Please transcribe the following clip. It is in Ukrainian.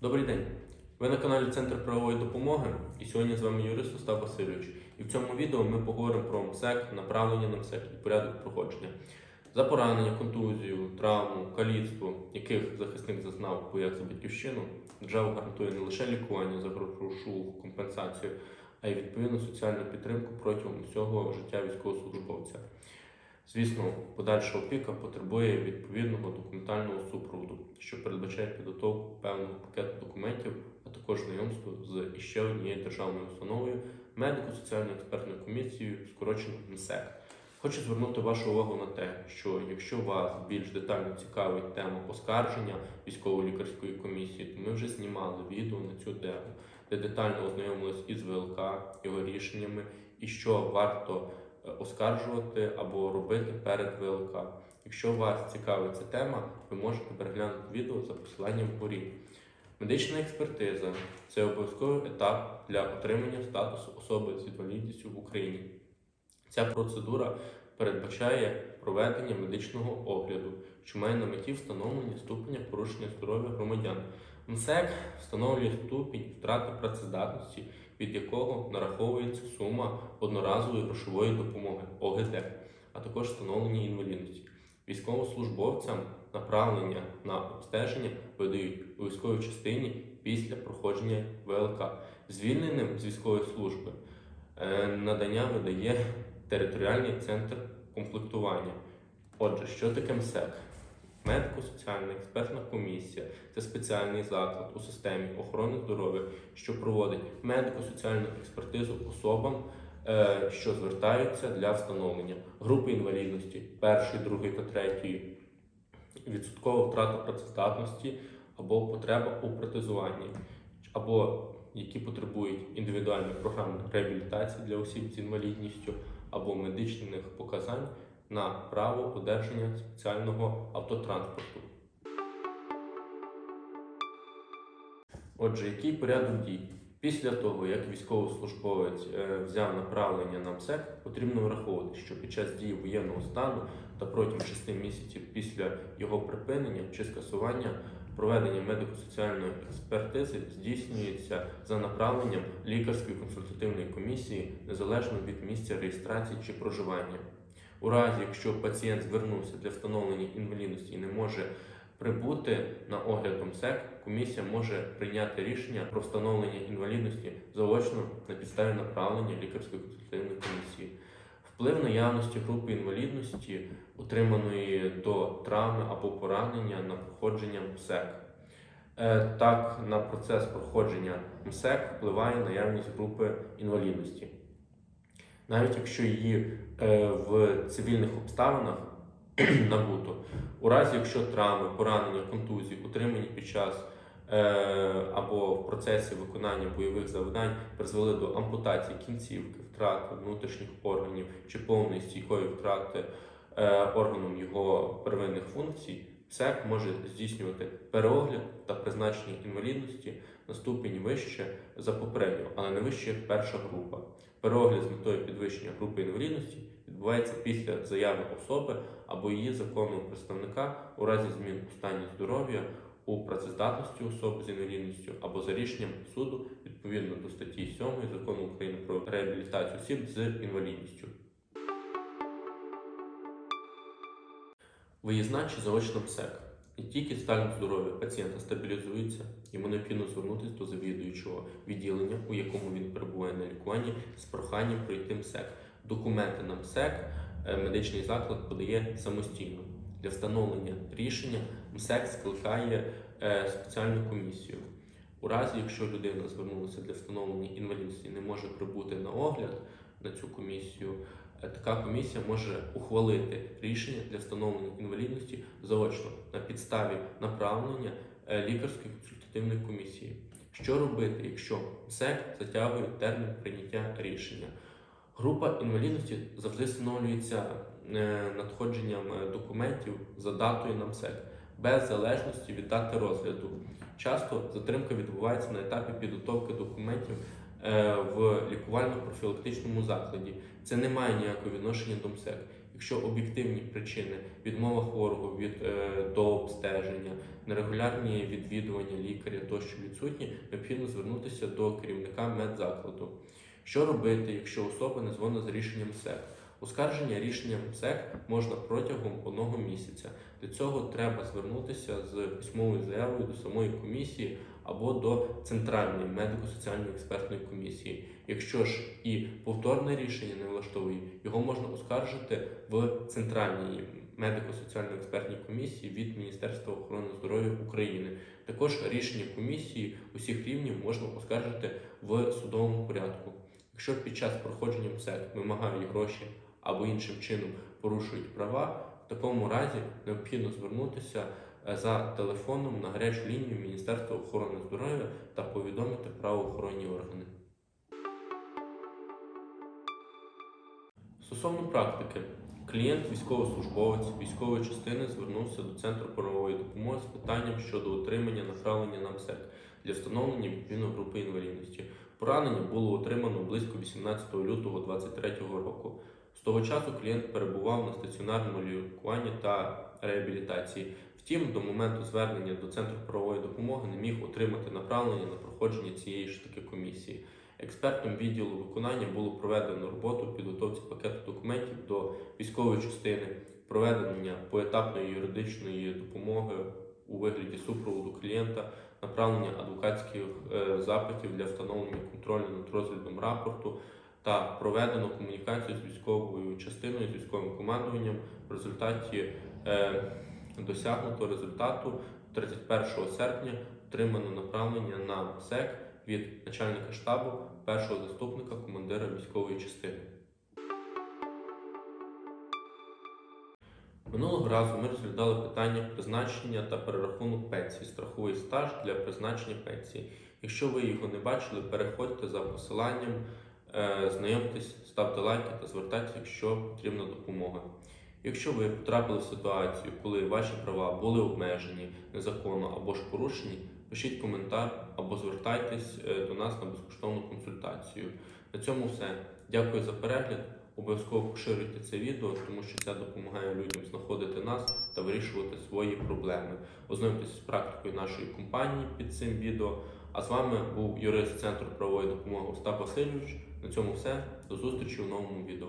Добрий день. Ви на каналі Центр правової допомоги, і сьогодні з вами юрист Остап Васильович. І в цьому відео ми поговоримо про МСЕК, направлення на МСЕК і порядок проходження. За поранення, контузію, травму, каліцтво, яких захисник зазнав в боях за батьківщину, держава гарантує не лише лікування за грошову компенсацію, а й відповідну соціальну підтримку протягом всього життя військовослужбовця. Звісно, подальша опіка потребує відповідного документального супроводу, що передбачає підготовку певного пакету документів, а також знайомство з іще однією державною установою медико-соціальною експертною комісією, скорочено МСЕК. Хочу звернути вашу увагу на те, що якщо вас більш детально цікавить тема оскарження військово-лікарської комісії, то ми вже знімали відео на цю тему, де детально ознайомились із ВЛК, його рішеннями і що варто оскаржувати або робити перед ВЛК. Якщо вас цікавить ця тема, ви можете переглянути відео за посиланням вгорі. Медична експертиза це обов'язковий етап для отримання статусу особи з інвалідністю в Україні. Ця процедура передбачає проведення медичного огляду, що має на меті встановлення ступеня порушення здоров'я громадян. МСЕК встановлює ступінь втрати працездатності, від якого нараховується сума одноразової грошової допомоги ОГД, а також встановлення інвалідності. Військовослужбовцям направлення на обстеження видають у військовій частині після проходження ВЛК. Звільненим з військової служби е, надання видає територіальний центр комплектування. Отже, що таке МСЕК? Медико-соціальна експертна комісія це спеціальний заклад у системі охорони здоров'я, що проводить медико-соціальну експертизу особам, е, що звертаються для встановлення групи інвалідності першої, другої та третьої, відсоткова втрата працездатності або потреба у протезуванні, або які потребують індивідуальної програми реабілітації для осіб з інвалідністю, або медичних показань на право одержання спеціального автотранспорту. Отже, який порядок дій? Після того, як військовослужбовець е, взяв направлення на МСЕК, потрібно враховувати, що під час дії воєнного стану та протягом 6 місяців після його припинення чи скасування проведення медико-соціальної експертизи здійснюється за направленням лікарської консультативної комісії незалежно від місця реєстрації чи проживання. У разі, якщо пацієнт звернувся для встановлення інвалідності і не може прибути на огляд МСЕК, комісія може прийняти рішення про встановлення інвалідності заочно на підставі направлення лікарської консультативної комісії. Вплив наявності групи інвалідності, отриманої до травми або поранення на проходження МСЕК. Е, Так, на процес проходження МСЕК впливає наявність групи інвалідності. Навіть якщо її е, в цивільних обставинах набуто, у разі якщо травми, поранення, контузії, утримані під час е, або в процесі виконання бойових завдань призвели до ампутації кінцівки, втрати внутрішніх органів чи повної стійкої втрати е, органом його первинних функцій, ПСЕК може здійснювати переогляд та призначення інвалідності на ступінь вище за попередню, але не вище як перша група. Переогляд з метою підвищення групи інвалідності відбувається після заяви особи або її законного представника у разі змін у стані здоров'я, у працездатності особи з інвалідністю або за рішенням суду відповідно до статті 7 закону України про реабілітацію осіб з інвалідністю. Виїзна чи заочна МСЕК. Як тільки стан здоров'я пацієнта стабілізується, йому необхідно звернутися до завідуючого відділення, у якому він перебуває на лікуванні, з проханням пройти МСЕК. Документи на МСЕК е, медичний заклад подає самостійно. Для встановлення рішення МСЕК скликає е, спеціальну комісію. У разі, якщо людина звернулася для встановлення інвалідності і не може прибути на огляд на цю комісію, е, така комісія може ухвалити рішення для встановлення інвалідності заочно на підставі направлення е, лікарської консультативної комісії. Що робити, якщо МСЕК затягує термін прийняття рішення? Група інвалідності завжди встановлюється е, надходженням документів за датою на МСЕК, без залежності від дати розгляду. Часто затримка відбувається на етапі підготовки документів в лікувально-профілактичному закладі. Це не має ніякого відношення до МСЕК. Якщо об'єктивні причини, відмова хворого від е, до обстеження, нерегулярні відвідування лікаря тощо відсутні, необхідно звернутися до керівника медзакладу. Що робити, якщо особа не дзвонить за рішенням МСЕК? Оскарження рішенням МСЕК можна протягом одного місяця. Для цього треба звернутися з письмовою заявою до самої комісії або до центральної медико-соціальної експертної комісії. Якщо ж і повторне рішення не влаштовує, його можна оскаржити в центральній медико-соціальної експертній комісії від Міністерства охорони здоров'я України. Також рішення комісії усіх рівнів можна оскаржити в судовому порядку. Якщо під час проходження МСЕК вимагають гроші або іншим чином порушують права, в такому разі необхідно звернутися за телефоном на гарячу лінію Міністерства охорони здоров'я та повідомити правоохоронні органи. Стосовно практики, клієнт, військовослужбовець військової частини звернувся до центру правової допомоги з питанням щодо отримання направлення на МСЕК для встановлення відповідної групи інвалідності. Поранення було отримано близько 18 лютого 2023 року. З того часу клієнт перебував на стаціонарному лікуванні та реабілітації. Втім, до моменту звернення до центру правової допомоги не міг отримати направлення на проходження цієї ж таки комісії. Експертом відділу виконання було проведено роботу підготовці пакету документів до військової частини, проведення поетапної юридичної допомоги у вигляді супроводу клієнта, направлення адвокатських е, запитів для встановлення контролю над розглядом рапорту та проведено комунікацію з військовою частиною, з військовим командуванням. В результаті е, досягнуто результату 31 серпня отримано направлення на МСЕК від начальника штабу першого заступника командира військової частини. Минулого разу ми розглядали питання призначення та перерахунок пенсії, страховий стаж для призначення пенсії. Якщо ви його не бачили, переходьте за посиланням, е, знайомтесь, ставте лайки та звертайтеся, якщо потрібна допомога. Якщо ви потрапили в ситуацію, коли ваші права були обмежені незаконно або ж порушені, пишіть коментар або звертайтесь е, до нас на безкоштовну консультацію. На цьому все. Дякую за перегляд. Обов'язково поширюйте це відео, тому що це допомагає людям знаходити нас та вирішувати свої проблеми. Ознайомтесь з практикою нашої компанії під цим відео. А з вами був юрист Центру правової допомоги Остап Васильович. На цьому все. До зустрічі у новому відео.